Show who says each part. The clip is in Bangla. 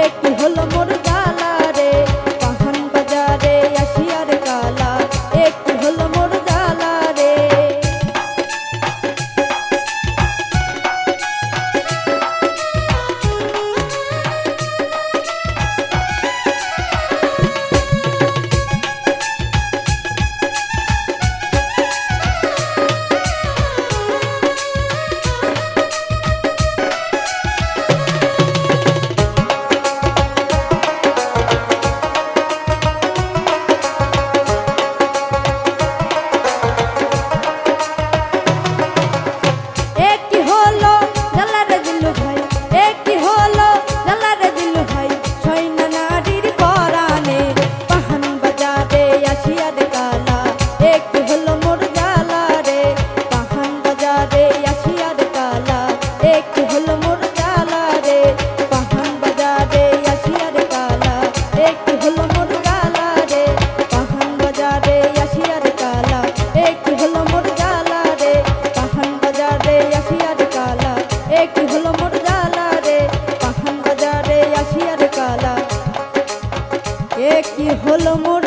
Speaker 1: একটু কি হলো মোর